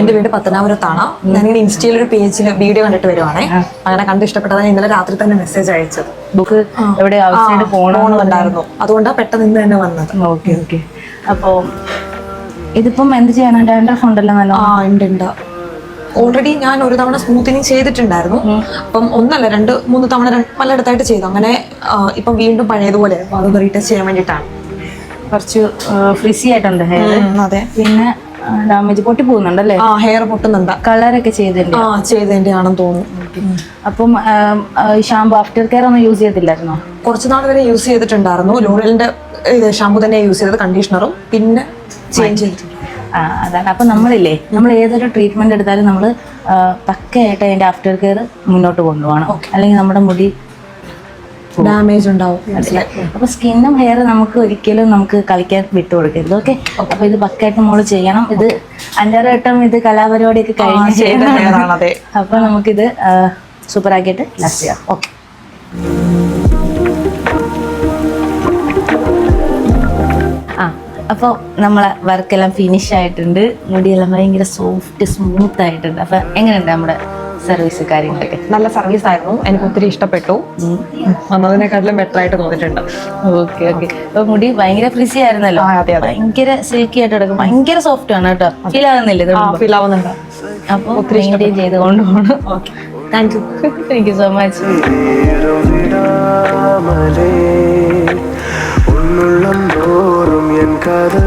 എന്റെ വീട് പത്തനാപുരത്താണ്. ഞാനിങ്ങനെ ഇൻസ്റ്റയിൽ ഒരു പേജിൽ വീഡിയോ കണ്ടിട്ട് വരുവാണേ. അങ്ങനെ കണ്ട് ഇഷ്ടപ്പെട്ടതാണ് ഇന്നലെ രാത്രി തന്നെ മെസ്സേജ് അയച്ചത്. ബുക്ക് എവിടെ പോകണം പോകണമെന്നുണ്ടായിരുന്നു അതുകൊണ്ടാണ് പെട്ടെന്ന് ഇന്ന് തന്നെ വന്നത്. ഓക്കെ ഓക്കെ അപ്പോ ഇതിപ്പം എന്ത് ചെയ്യണം? ഡാൻഡ്രഫ് ഉണ്ടല്ലോ നല്ല ആ ഉണ്ട് ഉണ്ട്. ഓൾറെഡി ഞാൻ ഒരു തവണ സ്മൂത്തിനിങ് ചെയ്തിട്ടുണ്ടായിരുന്നു. അപ്പം ഒന്നല്ല രണ്ട് മൂന്ന് തവണ പലയിടത്തായിട്ട് ചെയ്തു. അങ്ങനെ ഇപ്പം വീണ്ടും പഴയതുപോലെ അത് റീടെസ്റ്റ് ചെയ്യാൻ വേണ്ടിയിട്ടാണ്. കുറച്ച് ഫ്രിസി ആയിട്ടുണ്ട് ഹെയർ അതെ. പിന്നെ ഡാമേജ് പൊട്ടി പോകുന്നുണ്ടല്ലേ? ആ ഹെയർ പൊട്ടുന്നുണ്ട്. കളറൊക്കെ ചെയ്തില്ല ആ ചെയ്തതിന്റെ ആണെന്ന് തോന്നുന്നു അപ്പം ഷാമ്പു ആഫ്റ്റർ കെയർ ഒന്നും യൂസ് ചെയ്തില്ലായിരുന്നോ കുറച്ച് നാൾ വരെ യൂസ് ചെയ്തിട്ടുണ്ടായിരുന്നു. ലോറിയലിന്റെ ഇത് ഷാമ്പു തന്നെ യൂസ് ചെയ്തത് കണ്ടീഷണറും പിന്നെ ചേഞ്ച് ചെയ്തിട്ടുണ്ട്. ആ അതാണ്. അപ്പം നമ്മളില്ലേ നമ്മൾ ഏതൊരു ട്രീറ്റ്മെന്റ് എടുത്താലും നമ്മൾ പക്കയായിട്ട് അതിന്റെ ആഫ്റ്റർ കെയർ മുന്നോട്ട് കൊണ്ടുപോകണം. അല്ലെങ്കിൽ നമ്മുടെ മുടി ഡാമേജ് ഉണ്ടാവും. അപ്പൊ സ്കിന്നും ഹെയർ നമുക്ക് ഒരിക്കലും നമുക്ക് കളിക്കാൻ വിട്ടു കൊടുക്കരുത് ഓക്കെ അപ്പൊ ഇത് പക്കായിട്ട് മോൾ ചെയ്യണം. ഇത് അഞ്ചാറ് വട്ടം ഇത് കലാപരിപാടിയൊക്കെ കഴിഞ്ഞ് ചെയ്യണം. അപ്പൊ നമുക്കിത് സൂപ്പർ ആക്കിയിട്ട് ലാസ്റ്റ് ചെയ്യാം. ഓക്കെ ആ അപ്പോൾ നമ്മളെ വർക്കെല്ലാം ഫിനിഷ് ആയിട്ടുണ്ട്. മുടിയെല്ലാം ഭയങ്കര സോഫ്റ്റ് സ്മൂത്ത് ആയിട്ടുണ്ട്. അപ്പൊ എങ്ങനെയുണ്ട് നമ്മുടെ സർവീസ് കാര്യങ്ങളൊക്കെ. നല്ല സർവീസ് ആയിരുന്നു. എനിക്ക് ഒത്തിരി ഇഷ്ടപ്പെട്ടു. വന്നതിനെക്കാട്ടിലും ബെറ്റർ ആയിട്ട് തോന്നിയിട്ടുണ്ട്. Okay okay. അപ്പൊ മുടി ഭയങ്കര ഫ്രിസി ആയിരുന്നല്ലോ? ആ, അതെ, അതെ. ഭയങ്കര സിൽക്കി ആയിട്ട് എടുക്കും ഭയങ്കര സോഫ്റ്റ് ആണ് കേട്ടോ. ഫീൽ ആവുന്നില്ല ഫീൽ ആവുന്നുണ്ട്. അപ്പൊ മെയിന്റെയിൻ ചെയ്തുകൊണ്ട് കൊണ്ടുപോകണം okay. Thank you thank you so much ഉള്ളുള്ളം തോറും എൻ കാതൽ